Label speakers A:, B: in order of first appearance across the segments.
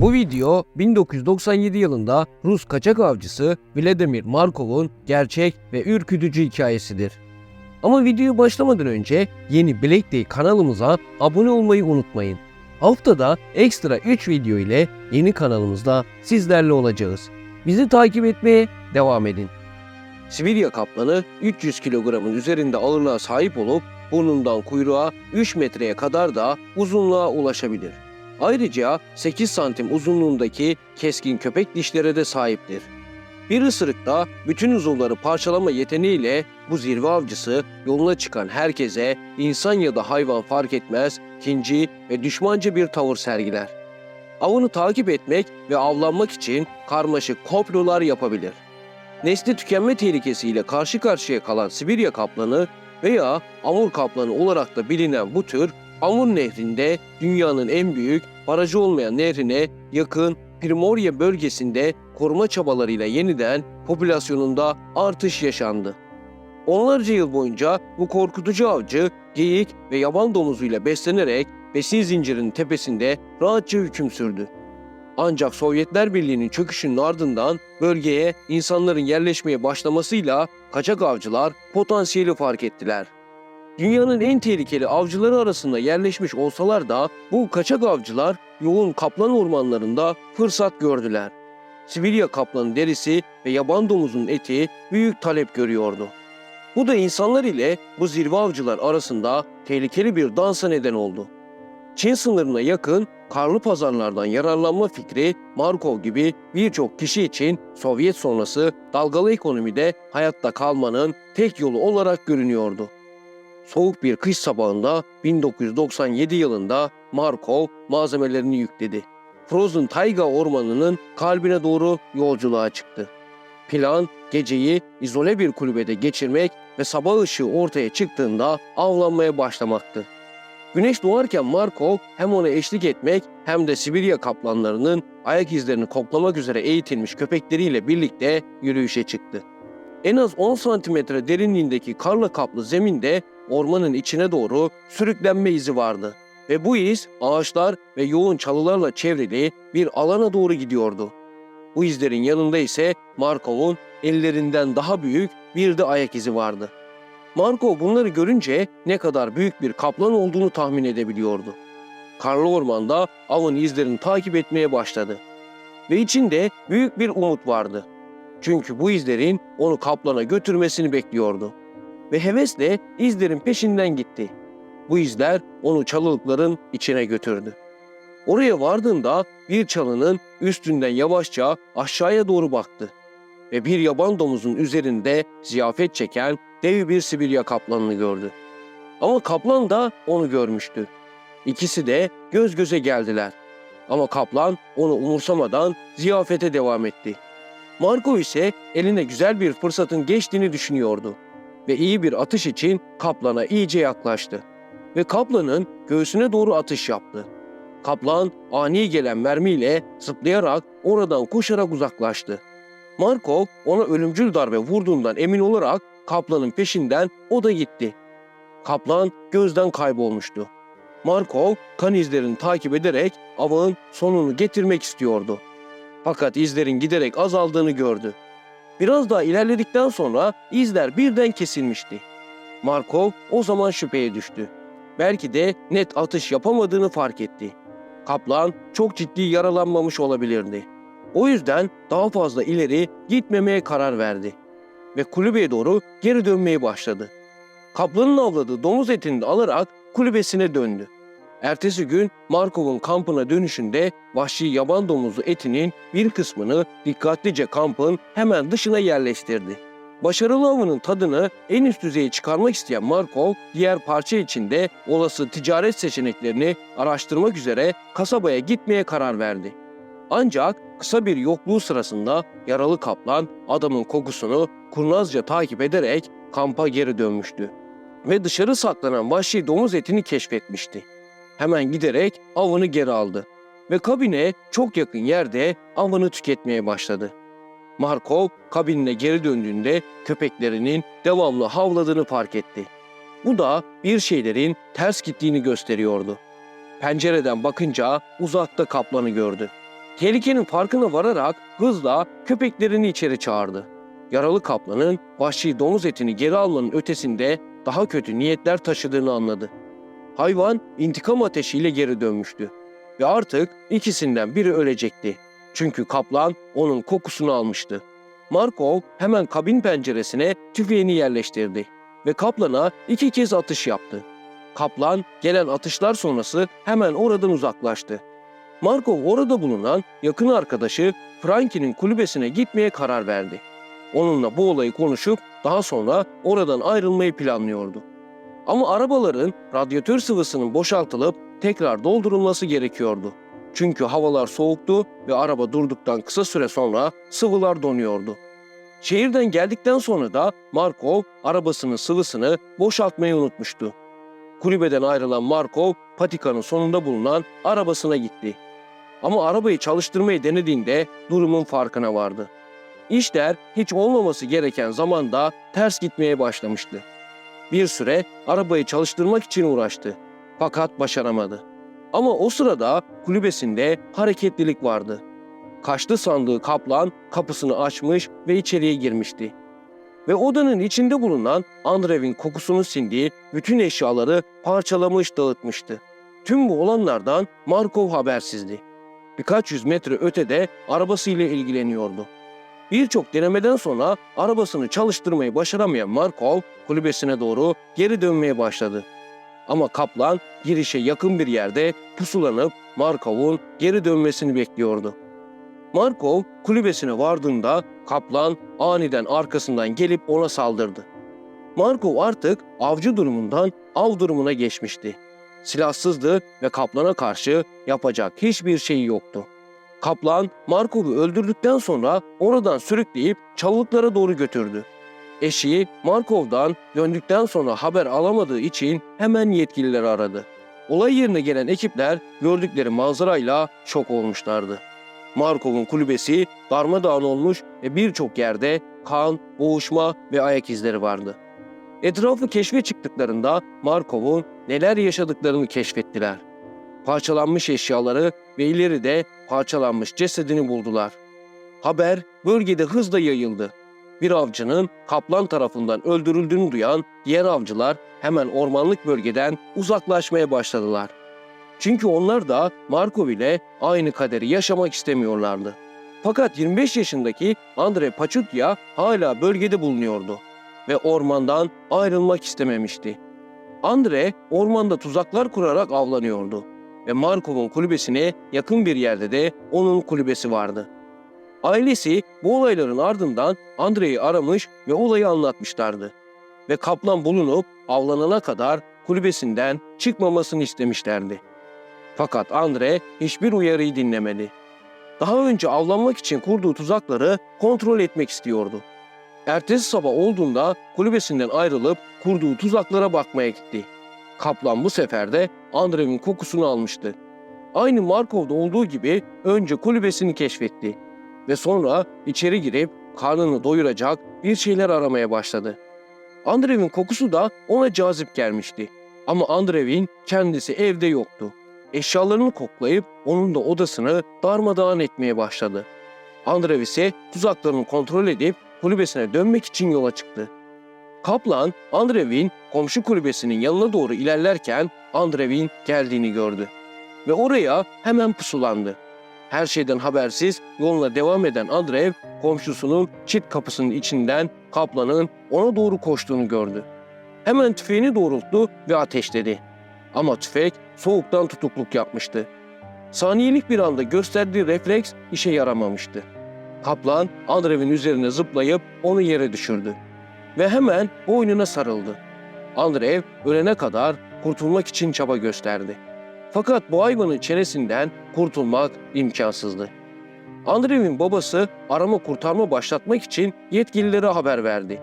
A: Bu video 1997 yılında Rus kaçak avcısı Vladimir Markov'un gerçek ve ürkütücü hikayesidir. Ama videoyu başlamadan önce yeni Black Day kanalımıza abone olmayı unutmayın. Haftada ekstra 3 video ile yeni kanalımızda sizlerle olacağız. Bizi takip etmeye devam edin. Sibirya kaplanı 300 kilogramın üzerinde ağırlığa sahip olup burnundan kuyruğa 3 metreye kadar da uzunluğa ulaşabilir. Ayrıca 8 santim uzunluğundaki keskin köpek dişlere de sahiptir. Bir ısırıkta bütün uzuvları parçalama yeteneğiyle bu zirve avcısı yoluna çıkan herkese insan ya da hayvan fark etmez kinci ve düşmanca bir tavır sergiler. Avını takip etmek ve avlanmak için karmaşık komplolar yapabilir. Nesli tükenme tehlikesiyle karşı karşıya kalan Sibirya kaplanı veya Amur kaplanı olarak da bilinen bu tür Amur Nehri'nde dünyanın en büyük barajı olmayan nehrine yakın Primorye bölgesinde koruma çabalarıyla yeniden popülasyonunda artış yaşandı. Onlarca yıl boyunca bu korkutucu avcı geyik ve yaban domuzuyla beslenerek besin zincirinin tepesinde rahatça hüküm sürdü. Ancak Sovyetler Birliği'nin çöküşünün ardından bölgeye insanların yerleşmeye başlamasıyla kaçak avcılar potansiyeli fark ettiler. Dünyanın en tehlikeli avcıları arasında yerleşmiş olsalar da bu kaçak avcılar yoğun kaplan ormanlarında fırsat gördüler. Sibirya kaplanın derisi ve yaban domuzunun eti büyük talep görüyordu. Bu da insanlar ile bu zirve avcılar arasında tehlikeli bir dansa neden oldu. Çin sınırına yakın karlı pazarlardan yararlanma fikri Markov gibi birçok kişi için Sovyet sonrası dalgalı ekonomide hayatta kalmanın tek yolu olarak görünüyordu. Soğuk bir kış sabahında 1997 yılında Markov malzemelerini yükledi. Frozen Taiga ormanının kalbine doğru yolculuğa çıktı. Plan geceyi izole bir kulübede geçirmek ve sabah ışığı ortaya çıktığında avlanmaya başlamaktı. Güneş doğarken Markov hem ona eşlik etmek hem de Sibirya kaplanlarının ayak izlerini koklamak üzere eğitilmiş köpekleriyle birlikte yürüyüşe çıktı. En az 10 santimetre derinliğindeki karla kaplı zeminde ormanın içine doğru sürüklenme izi vardı ve bu iz ağaçlar ve yoğun çalılarla çevrili bir alana doğru gidiyordu. Bu izlerin yanında ise Markov'un ellerinden daha büyük bir de ayak izi vardı. Markov bunları görünce ne kadar büyük bir kaplan olduğunu tahmin edebiliyordu. Karlı ormanda avın izlerini takip etmeye başladı. Ve içinde büyük bir umut vardı. Çünkü bu izlerin onu kaplana götürmesini bekliyordu. Ve hevesle izlerin peşinden gitti. Bu izler onu çalılıkların içine götürdü. Oraya vardığında bir çalının üstünden yavaşça aşağıya doğru baktı. Ve bir yaban domuzun üzerinde ziyafet çeken dev bir Sibirya kaplanını gördü. Ama kaplan da onu görmüştü. İkisi de göz göze geldiler. Ama kaplan onu umursamadan ziyafete devam etti. Marco ise eline güzel bir fırsatın geçtiğini düşünüyordu ve iyi bir atış için kaplana iyice yaklaştı ve kaplanın göğsüne doğru atış yaptı. Kaplan ani gelen mermiyle zıplayarak oradan koşarak uzaklaştı. Markov ona ölümcül darbe vurduğundan emin olarak kaplanın peşinden o da gitti. Kaplan gözden kaybolmuştu. Markov kan izlerini takip ederek avın sonunu getirmek istiyordu. Fakat izlerin giderek azaldığını gördü. Biraz daha ilerledikten sonra izler birden kesilmişti. Markov o zaman şüpheye düştü. Belki de net atış yapamadığını fark etti. Kaplan çok ciddi yaralanmamış olabilirdi. O yüzden daha fazla ileri gitmemeye karar verdi ve kulübeye doğru geri dönmeye başladı. Kaplanın avladığı domuz etini alarak kulübesine döndü. Ertesi gün Markov'un kampına dönüşünde vahşi yaban domuzu etinin bir kısmını dikkatlice kampın hemen dışına yerleştirdi. Başarılı avının tadını en üst düzeye çıkarmak isteyen Markov, diğer parça içinde olası ticaret seçeneklerini araştırmak üzere kasabaya gitmeye karar verdi. Ancak kısa bir yokluğu sırasında yaralı kaplan adamın kokusunu kurnazca takip ederek kampa geri dönmüştü ve dışarı saklanan vahşi domuz etini keşfetmişti. Hemen giderek avını geri aldı ve kabine çok yakın yerde avını tüketmeye başladı. Markov kabinine geri döndüğünde köpeklerinin devamlı havladığını fark etti. Bu da bir şeylerin ters gittiğini gösteriyordu. Pencereden bakınca uzakta kaplanı gördü. Tehlikenin farkına vararak hızla köpeklerini içeri çağırdı. Yaralı kaplanın vahşi domuz etini geri almanın ötesinde daha kötü niyetler taşıdığını anladı. Hayvan intikam ateşiyle geri dönmüştü ve artık ikisinden biri ölecekti. Çünkü kaplan onun kokusunu almıştı. Markov hemen kabin penceresine tüfeğini yerleştirdi ve kaplana iki kez atış yaptı. Kaplan gelen atışlar sonrası hemen oradan uzaklaştı. Markov orada bulunan yakın arkadaşı Frankie'nin kulübesine gitmeye karar verdi. Onunla bu olayı konuşup daha sonra oradan ayrılmayı planlıyordu. Ama arabaların radyatör sıvısının boşaltılıp tekrar doldurulması gerekiyordu. Çünkü havalar soğuktu ve araba durduktan kısa süre sonra sıvılar donuyordu. Şehirden geldikten sonra da Markov arabasının sıvısını boşaltmayı unutmuştu. Kulübeden ayrılan Markov patikanın sonunda bulunan arabasına gitti. Ama arabayı çalıştırmayı denediğinde durumun farkına vardı. İşler hiç olmaması gereken zamanda ters gitmeye başlamıştı. Bir süre arabayı çalıştırmak için uğraştı. Fakat başaramadı. Ama o sırada kulübesinde hareketlilik vardı. Kaçtı sandığı kaplan kapısını açmış ve içeriye girmişti. Ve odanın içinde bulunan Andrev'in kokusunu sindiği bütün eşyaları parçalamış dağıtmıştı. Tüm bu olanlardan Markov habersizdi. Birkaç yüz metre ötede arabasıyla ilgileniyordu. Birçok denemeden sonra arabasını çalıştırmayı başaramayan Markov kulübesine doğru geri dönmeye başladı. Ama kaplan girişe yakın bir yerde pusulanıp Markov'un geri dönmesini bekliyordu. Markov kulübesine vardığında kaplan aniden arkasından gelip ona saldırdı. Markov artık avcı durumundan av durumuna geçmişti. Silahsızdı ve kaplana karşı yapacak hiçbir şeyi yoktu. Kaplan Markov'u öldürdükten sonra oradan sürükleyip çalılıklara doğru götürdü. Eşi Markov'dan döndükten sonra haber alamadığı için hemen yetkilileri aradı. Olay yerine gelen ekipler gördükleri manzarayla şok olmuşlardı. Markov'un kulübesi darmadağın olmuş ve birçok yerde kan, boğuşma ve ayak izleri vardı. Etrafı keşfe çıktıklarında Markov'un neler yaşadıklarını keşfettiler. Parçalanmış eşyaları ve ileride parçalanmış cesedini buldular. Haber bölgede hızla yayıldı. Bir avcının kaplan tarafından öldürüldüğünü duyan diğer avcılar hemen ormanlık bölgeden uzaklaşmaya başladılar. Çünkü onlar da Markov ile aynı kaderi yaşamak istemiyorlardı. Fakat 25 yaşındaki Andre Pachutya hala bölgede bulunuyordu ve ormandan ayrılmak istememişti. Andre ormanda tuzaklar kurarak avlanıyordu ve Markov'un kulübesine yakın bir yerde de onun kulübesi vardı. Ailesi bu olayların ardından Andre'yi aramış ve olayı anlatmışlardı. Ve kaplan bulunup avlanana kadar kulübesinden çıkmamasını istemişlerdi. Fakat Andre hiçbir uyarıyı dinlemedi. Daha önce avlanmak için kurduğu tuzakları kontrol etmek istiyordu. Ertesi sabah olduğunda kulübesinden ayrılıp kurduğu tuzaklara bakmaya gitti. Kaplan bu sefer de Andrev'in kokusunu almıştı. Aynı Markov'da olduğu gibi önce kulübesini keşfetti ve sonra içeri girip karnını doyuracak bir şeyler aramaya başladı. Andrev'in kokusu da ona cazip gelmişti. Ama Andrev'in kendisi evde yoktu. Eşyalarını koklayıp onun da odasını darmadağın etmeye başladı. Andrev ise tuzaklarını kontrol edip kulübesine dönmek için yola çıktı. Kaplan, Andrev'in komşu kulübesinin yanına doğru ilerlerken Andrev'in geldiğini gördü. Ve oraya hemen pusulandı. Her şeyden habersiz yoluna devam eden Andrev, komşusunun çit kapısının içinden Kaplan'ın ona doğru koştuğunu gördü. Hemen tüfeğini doğrulttu ve ateşledi. Ama tüfek soğuktan tutukluk yapmıştı. Saniyelik bir anda gösterdiği refleks işe yaramamıştı. Kaplan Andrev'in üzerine zıplayıp onu yere düşürdü. Ve hemen boynuna sarıldı. Andrev ölene kadar kurtulmak için çaba gösterdi. Fakat bu hayvanın çenesinden kurtulmak imkansızdı. Andrev'in babası arama kurtarma başlatmak için yetkililere haber verdi.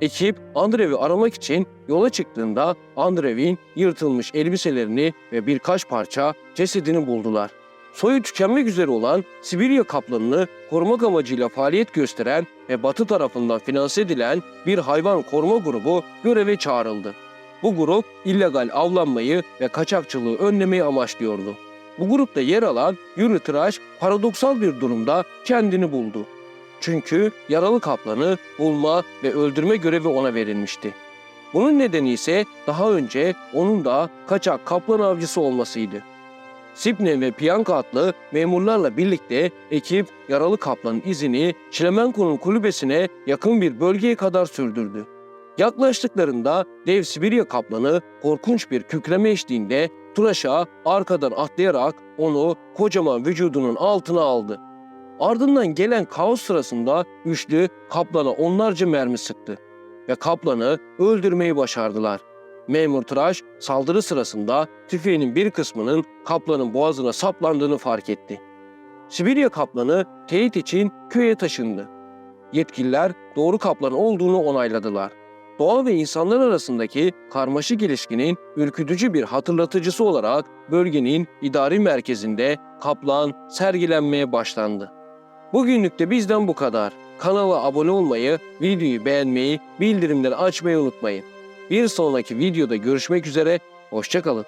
A: Ekip Andrev'i aramak için yola çıktığında Andrev'in yırtılmış elbiselerini ve birkaç parça cesedini buldular. Soyu tükenmek üzere olan Sibirya kaplanını korumak amacıyla faaliyet gösteren ve Batı tarafından finanse edilen bir hayvan koruma grubu göreve çağrıldı. Bu grup illegal avlanmayı ve kaçakçılığı önlemeyi amaçlıyordu. Bu grupta yer alan Yuri Tıraş paradoksal bir durumda kendini buldu. Çünkü yaralı kaplanı bulma ve öldürme görevi ona verilmişti. Bunun nedeni ise daha önce onun da kaçak kaplan avcısı olmasıydı. Sipne ve Piyanka adlı memurlarla birlikte ekip yaralı kaplanın izini Çilemenko'nun kulübesine yakın bir bölgeye kadar sürdürdü. Yaklaştıklarında dev Sibirya kaplanı korkunç bir kükreme eşliğinde Turaş'a arkadan atlayarak onu kocaman vücudunun altına aldı. Ardından gelen kaos sırasında üçlü kaplana onlarca mermi sıktı ve kaplanı öldürmeyi başardılar. Memur Tıraş saldırı sırasında tüfeğinin bir kısmının kaplanın boğazına saplandığını fark etti. Sibirya kaplanı teyit için köye taşındı. Yetkililer doğru kaplan olduğunu onayladılar. Doğa ve insanlar arasındaki karmaşık ilişkinin ürkütücü bir hatırlatıcısı olarak bölgenin idari merkezinde kaplan sergilenmeye başlandı. Bugünlük de bizden bu kadar. Kanala abone olmayı, videoyu beğenmeyi, bildirimleri açmayı unutmayın. Bir sonraki videoda görüşmek üzere, hoşçakalın.